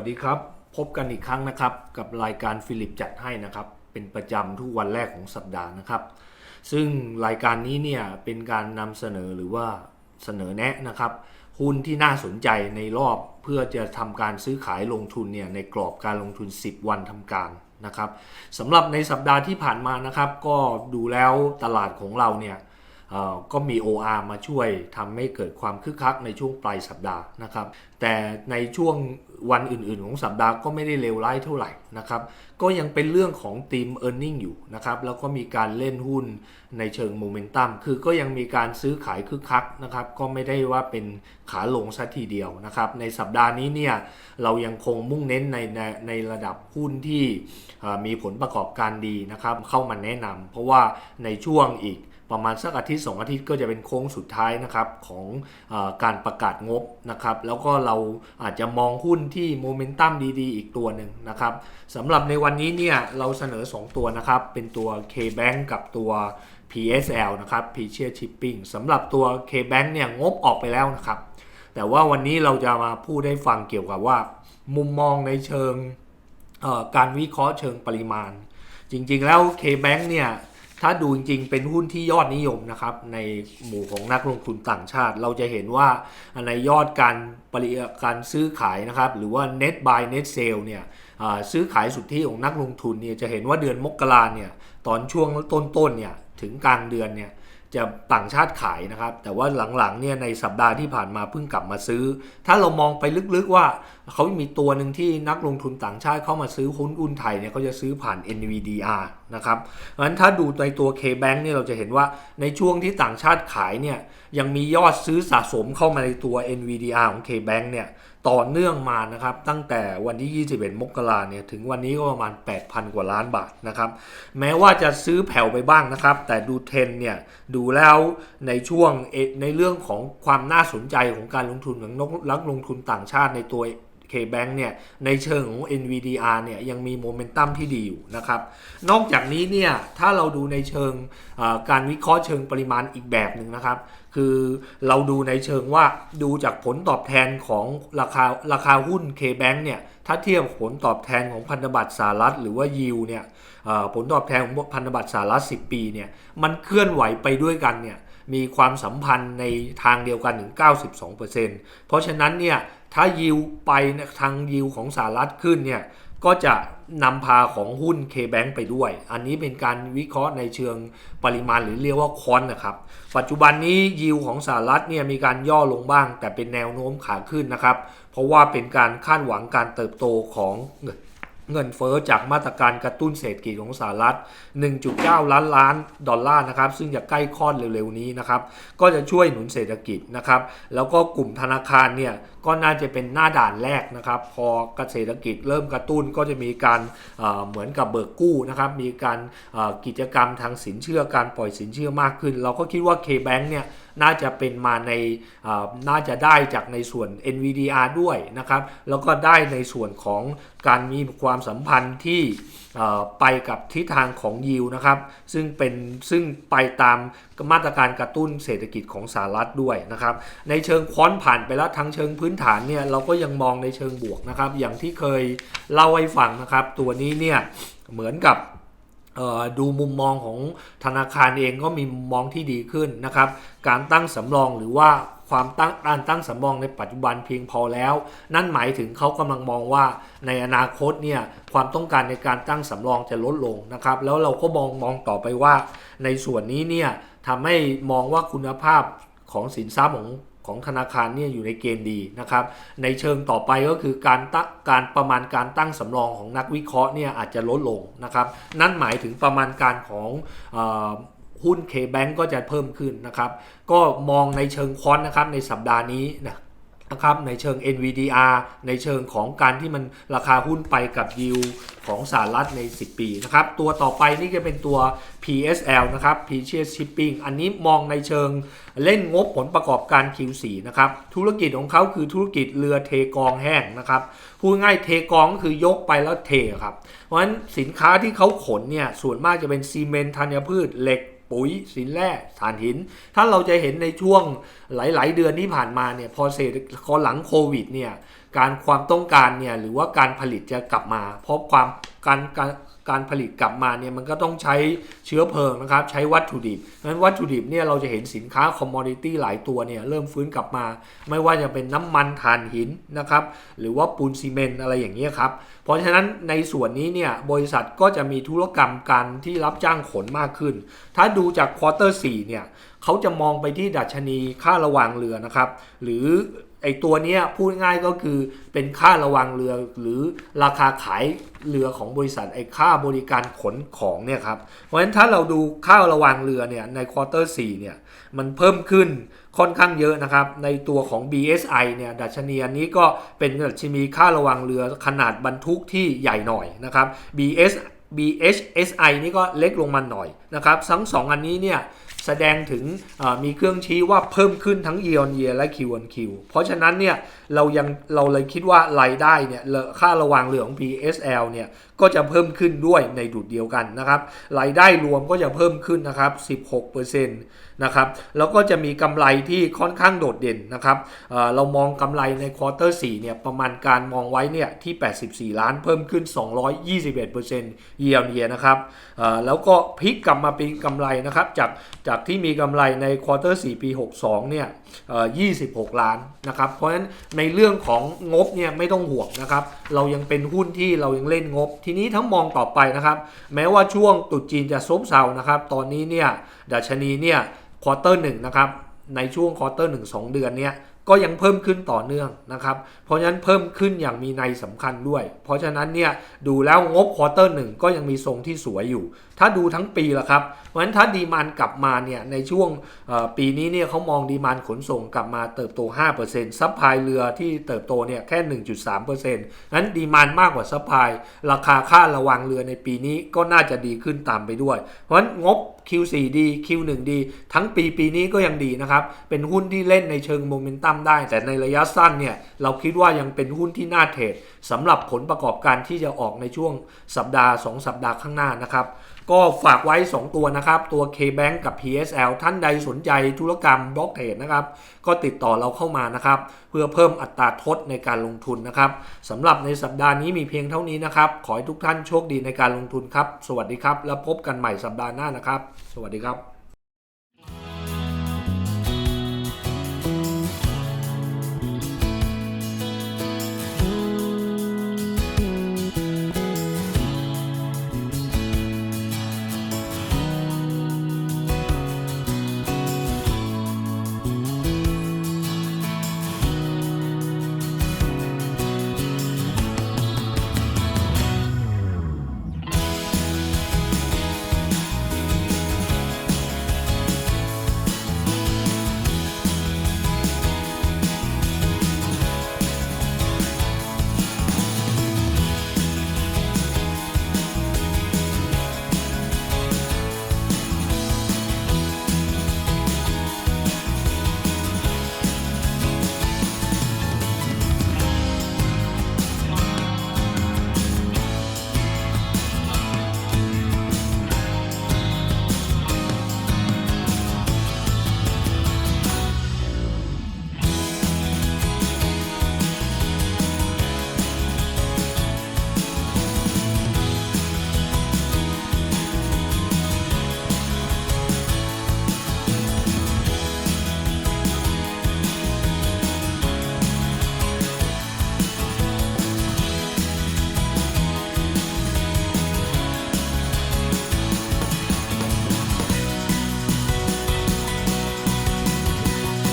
วัสดีครับ พบกันอีกครั้งนะครับ กับรายการฟิลิปจัดให้นะครับ เป็นประจำทุกวันแรกของสัปดาห์นะครับ ซึ่งรายการนี้เนี่ยเป็นการนำเสนอหรือว่าเสนอแนะนะครับ หุ้นที่น่าสนใจในรอบเพื่อจะทำการซื้อขายลงทุนเนี่ยในกรอบการลงทุน 10 วันทำการนะครับสำหรับในสัปดาห์ที่ผ่านมานะครับ ก็ดูแล้วตลาดของเราเนี่ย ก็มี OR มาช่วยทำให้เกิดความคึกคักในช่วงปลายสัปดาห์นะครับ แต่ในช่วงวันอื่นๆ ของสัปดาห์ก็ไม่ได้เลวร้ายเท่าไหร่นะครับ ก็ยังเป็นเรื่องของทีม e a r n i n g อยู่นะครับ แล้วก็มีการเล่นหุ้นในเชิงโมเมนตัม คือก็ยังมีการซื้อขายคึกคักนะครับ ก็ไม่ได้ว่าเป็นขาลงซะทีเดียวนะครับ ในสัปดาห์นี้เนี่ยเรายังคงมุ่งเน้นในในในระดับหุ้นที่มีผลประกอบการดีนะครับ เข้ามาแนะนำเพราะว่าในช่วงอีก ประมาณสักอาทิตย์2อาทิตย์ก็จะเป็นโค้งสุดท้ายนะครับของอการประกาศงบนะครับ แล้วก็เราอาจจะมองหุ้นที่โมเมนตัมดีๆ อีกตัวหนึ่งนะครับสำหรับในวันนี้เนี่ยเราเสนอ 2 ตัวนะครับ เป็นตัว K-Bank กับตัว PSL นะครับ p s h i a Shipping สำหรับตัว K-Bank เนี่ยงบออกไปแล้วนะครับ แต่ว่าวันนี้เราจะมาพูดให้ฟังเกี่ยวกับว่า มุมมองในเชิงการวิเคราะห์เชิงปริมาณ จริงๆแล้ว K-Bank เนี่ย ถ้าดูจริงๆ เป็นหุ้นที่ยอดนิยมนะครับ ในหมู่ของนักลงทุนต่างชาติ เราจะเห็นว่าในยอดการปริการซื้อขายนะครับ หรือว่า net buy net sale เนี่ยซื้อขายสุทธิของนักลงทุนเนี่ยจะเห็นว่าเดือนมกราเนี่ยตอนช่วงต้นๆเนี่ยถึงกลางเดือนเนี่ยจะต่างชาติขายนะครับ แต่ว่าหลังๆเนี่ยในสัปดาห์ที่ผ่านมาเพิ่งกลับมาซื้อ ถ้าเรามองไปลึกๆว่า เขามีตัวหนึ่งที่นักลงทุนต่างชาติเข้ามาซื้อหุ้นหุ้นไทยเนี่ยเขาจะซื้อผ่าน NVDR นะครับเพราะฉะนั้นถ้าดูในตัว K-Bank เนี่ยเราจะเห็นว่าในช่วงที่ต่างชาติขายเนี่ยยังมียอดซื้อสะสมเข้ามาในตัว NVDR ของ K-Bank เนี่ยต่อเนื่องมานะครับตั้งแต่วันที่ 21 มกราเนี่ยถึงวันนี้ก็ประมาณ 8,000 กว่าล้านบาทนะครับแม้ว่าจะซื้อแผ่วไปบ้างนะครับ แต่ดูเทรนเนี่ยดูแล้วในช่วงในเรื่องของความน่าสนใจของการลงทุนของนักลงทุนต่างชาติในตัว K-Bank เนี่ยในเชิงของ NVDR เนี่ยยังมีโมเมนตัมที่ดีอยู่นะครับนอกจากนี้เนี่ยถ้าเราดูในเชิงการวิเคราะห์เชิงปริมาณอีกแบบหนึ่งนะครับ คือเราดูในเชิงว่าดูจากผลตอบแทนของราคาราคาหุ้น K-Bank เนี่ยถ้าเทียบผลตอบแทนของพันธบัตรสหรัฐหรือว่ายิวเนี่ยผลตอบแทนของพันธบัตรสหรัฐ 10 ปีเนี่ยมันเคลื่อนไหวไปด้วยกันเนี่ยมีความสัมพันธ์ในทางเดียวกันถึง 92%เพราะฉะนั้นเนี่ย ถ้ายิวไปทางยิวของสหรัฐขึ้นเนี่ยก็จะนำพาของหุ้น K-Bank ไปด้วย อันนี้เป็นการวิเคราะห์ในเชิงปริมาณหรือเรียกว่าคอนนะครับ ปัจจุบันนี้ยิวของสหรัฐเนี่ยมีการย่อลงบ้าง แต่เป็นแนวโน้มขาขึ้นนะครับ เพราะว่าเป็นการคาดหวังการเติบโตของ เงินเฟ้อจากมาตรการกระตุ้นเศรษฐกิจของสหรัฐ 1.9 ล้านล้านดอลลาร์นะครับ ซึ่งจะใกล้คลอดเร็วๆนี้นะครับ ก็จะช่วยหนุนเศรษฐกิจนะครับ แล้วก็กลุ่มธนาคารเนี่ยก็น่าจะเป็นหน้าด่านแรกนะครับ พอเกษตรกิจเริ่มกระตุ้นก็จะมีการเหมือนกับเบิกกู้นะครับ มีการกิจกรรมทางสินเชื่อ การปล่อยสินเชื่อมากขึ้น เราก็คิดว่า K-Bank เนี่ยน่าจะเป็นมาในน่าจะได้จากในส่วน NVDR ด้วยนะครับ แล้วก็ได้ในส่วนของการมีความความสัมพันธ์ที่ไปกับทิศทางของยิวนะครับ ซึ่งเป็นซึ่งไปตามมาตรการกระตุ้นเศรษฐกิจของสหรัฐด้วยนะครับ ในเชิงควอนผ่านไปแล้วทั้งเชิงพื้นฐานเนี่ยเราก็ยังมองในเชิงบวกนะครับ อย่างที่เคยเล่าให้ฟังนะครับ ตัวนี้เนี่ยเหมือนกับดูมุมมองของธนาคารเองก็มีมุมมองที่ดีขึ้นนะครับ การตั้งสำรองหรือว่า ความตั้งการตั้งสำรองในปัจจุบันเพียงพอแล้ว นั่นหมายถึงเขากำลังมองว่าในอนาคตเนี่ยความต้องการในการตั้งสำรองจะลดลงนะครับ แล้วเราก็มองมองต่อไปว่า ในส่วนนี้เนี่ยทำให้มองว่าคุณภาพของสินทรัพย์ของของธนาคารเนี่ยอยู่ในเกณฑ์ดีนะครับ ในเชิงต่อไปก็คือการตั้งการประมาณการตั้งสำรองของนักวิเคราะห์เนี่ยอาจจะลดลงนะครับ นั่นหมายถึงประมาณการของ หุ้น K-Bank ก็จะเพิ่มขึ้นนะครับ ก็มองในเชิงคอนนะครับในสัปดาห์นี้นะนะครับในเชิง NVDR ในเชิงของการที่มันราคาหุ้นไปกับยิวของสหรัฐใน 10 ปีนะครับ ตัวต่อไปนี่จะเป็นตัว PSL นะครับ p s h Shipping อันนี้มองในเชิงเล่นงบผลประกอบการ Q4 นะครับ ธุรกิจของเขาคือธุรกิจเรือเทกองแห้งนะครับ พูดง่ายเทกองก็คือยกไปแล้วเทครับ เพราะฉะนั้นสินค้าที่เขาขนเนี่ยส่วนมากจะเป็นซีเมนต์ธัญพืชเหล็ก ปุ๋ยสินแร่สานหิน ถ้าเราจะเห็นในช่วงหลาย ๆ เดือนที่ผ่านมาเนี่ยพอเศรษฐพอหลังโควิดเนี่ยการความต้องการเนี่ยหรือว่าการผลิตจะกลับมา เพราะความการการ การผลิตกลับมาเนี่ยมันก็ต้องใช้เชื้อเพลิงนะครับ ใช้วัตถุดิบงั้นวัตถุดิบเนี่ยเราจะเห็นสินค้าคอมมอดิตี้หลายตัวเนี่ยเริ่มฟื้นกลับมา ไม่ว่าจะเป็นน้ำมันถ่านหินนะครับ หรือว่าปูนซีเมนต์อะไรอย่างเงี้ยครับ เพราะฉะนั้นในส่วนนี้เนี่ยบริษัทก็จะมีธุรกรรมการที่รับจ้างขนมากขึ้น ถ้าดูจากควอเตอร์4เนี่ยเขาจะมองไปที่ดัชนีค่าระวางเรือนะครับ หรือ ไอตัวเนี้ยพูดง่ายก็คือเป็นค่าระวางเรือหรือราคาขายเรือของบริษัทไอค่าบริการขนของเนี่ยครับเพราะฉะนั้นถ้าเราดูค่าระวางเรือเนี่ยในควอเตอร์4เนี่ยมันเพิ่มขึ้นค่อนข้างเยอะนะครับ ในตัวของ BSI เนี่ยดัชนีอันนี้ก็เป็นดัชนีค่าระวางเรือขนาดบรรทุกที่ใหญ่หน่อยนะครับ BS BHSI นี่ก็เล็กลงมาหน่อยนะครับทั้งสองอันนี้เนี่ย แสดงถึงมีเครื่องชี้ว่าเพิ่มขึ้นทั้ง year on year และ Q on Q เพราะฉะนั้นเนี่ยเรายังเราเลยคิดว่ารายได้เนี่ยเลค่าระวางเหลือของ PSL เนี่ย ก็จะเพิ่มขึ้นด้วยในดุดเดียวกันนะครับรายได้รวมก็จะเพิ่มขึ้นนะครับ 16%นะครับแล้วก็จะมีกำไรที่ค่อนข้างโดดเด่นนะครับเเรามองกำไรในควอเตอร์4เนี่ยประมาณการมองไว้เนี่ยที่ 84 ล้านเพิ่มขึ้น 221% year on year นะครับแล้วก็พลิกกลับมาเป็นกำไรนะครับจากจากที่มีกำไรในควอเตอร์4ปี 62 เนี่ย 26 ล้านนะครับเพราะฉะนั้นในเรื่องของงบเนี่ยไม่ต้องห่วงนะครับเรายังเป็นหุ้นที่เรายังเล่นงบทีทีนี้ทั้งมองต่อไปนะครับ แม้ว่าช่วงตุดจีนจะซบเซานะครับ ตอนนี้เนี่ยดัชนีเนี่ยควอเตอร์หนึ่งนะครับ ในช่วงควอเตอร์หนึ่งสองเดือนเนี่ยก็ยังเพิ่มขึ้นต่อเนื่องนะครับ เพราะฉะนั้นเพิ่มขึ้นอย่างมีในยสำคัญด้วย เพราะฉะนั้นเนี่ยดูแล้วงบควอเตอร์หนึ่งก็ยังมีทรงที่สวยอยู่ ถ้าดูทั้งปีละครับเพราะฉะนั้นถ้าดีมานกลับมาเนี่ยในช่วงปีนี้เนี่ยเขามองดีมานขนส่งกลับมาเติบโต 5%ซัพพลายเรือที่เติบโตเนี่ยแค่ 1.3%นั้นดีมานมากกว่าซัพพลายราคาค่าระวังเรือในปีนี้ก็น่าจะดีขึ้นตามไปด้วย เพราะฉะนั้นงบ Q4 ดี Q1 ดีทั้งปีปีนี้ก็ยังดีนะครับ เป็นหุ้นที่เล่นในเชิงโมเมนตัมได้ แต่ในระยะสั้นเนี่ยเราคิดว่ายังเป็นหุ้นที่น่าเทรดสำหรับผลประกอบการที่จะออกในช่วงสัปดาห์ 2 สัปดาห์ข้างหน้านะครับก็ฝากไว้ 2 ตัวนะครับ ตัว KBank กับ PSL ท่านใดสนใจธุรกรรมบล็อกเทรดนะครับ ก็ติดต่อเราเข้ามานะครับ เพื่อเพิ่มอัตราทดในการลงทุนนะครับสำหรับในสัปดาห์นี้มีเพียงเท่านี้นะครับ ขอให้ทุกท่านโชคดีในการลงทุนครับ สวัสดีครับ แล้วพบกันใหม่สัปดาห์หน้านะครับ สวัสดีครับ